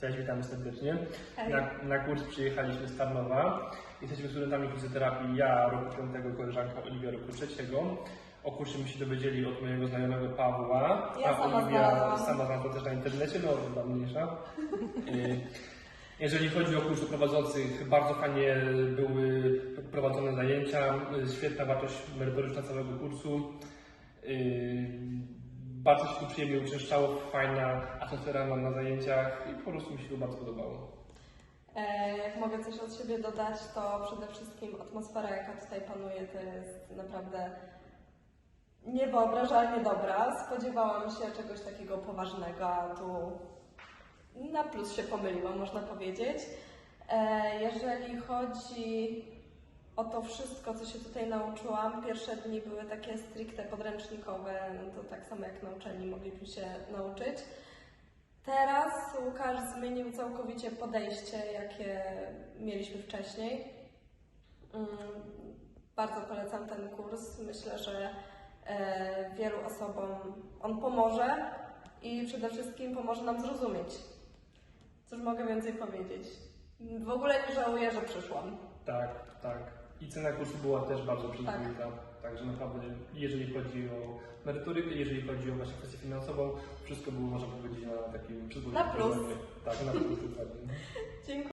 Cześć, witamy serdecznie. Na, na kurs przyjechaliśmy z Tarnowa. Jesteśmy studentami fizjoterapii. Ja roku piątego, koleżanka Oliwia roku trzeciego. O kursie my się dowiedzieli od mojego znajomego Pawła. Ja a sama Oliwia znalazłam. sama znalazła też na internecie, no chyba mniejsza. Y, Jeżeli chodzi o kurs prowadzących, bardzo fajnie były prowadzone zajęcia, y, świetna wartość merytoryczna całego kursu. Y, Bardzo się tu przyjemnie uczęszczało, fajna atmosfera na, na zajęciach i po prostu mi się to bardzo podobało. E, Jak mogę coś od siebie dodać, to przede wszystkim atmosfera, jaka tutaj panuje, to jest naprawdę niewyobrażalnie dobra. Spodziewałam się czegoś takiego poważnego, a tu na plus się pomyliłam, można powiedzieć. E, Jeżeli chodzi o to wszystko, co się tutaj nauczyłam, pierwsze dni były takie stricte podręcznikowe, no to tak samo jak nauczeni mogliśmy się nauczyć. Teraz Łukasz zmienił całkowicie podejście, jakie mieliśmy wcześniej. Mm, Bardzo polecam ten kurs. Myślę, że e, wielu osobom on pomoże i przede wszystkim pomoże nam zrozumieć. Cóż mogę więcej powiedzieć? W ogóle nie żałuję, że przyszłam. Tak, tak. I cena kursu była też bardzo przyzwoita. Także naprawdę, jeżeli chodzi o merytorykę, jeżeli chodzi o właśnie kwestię finansową, wszystko było, można powiedzieć, na takim przyzwoitym Na plus. poziomie. Tak, na plus. Dziękuję.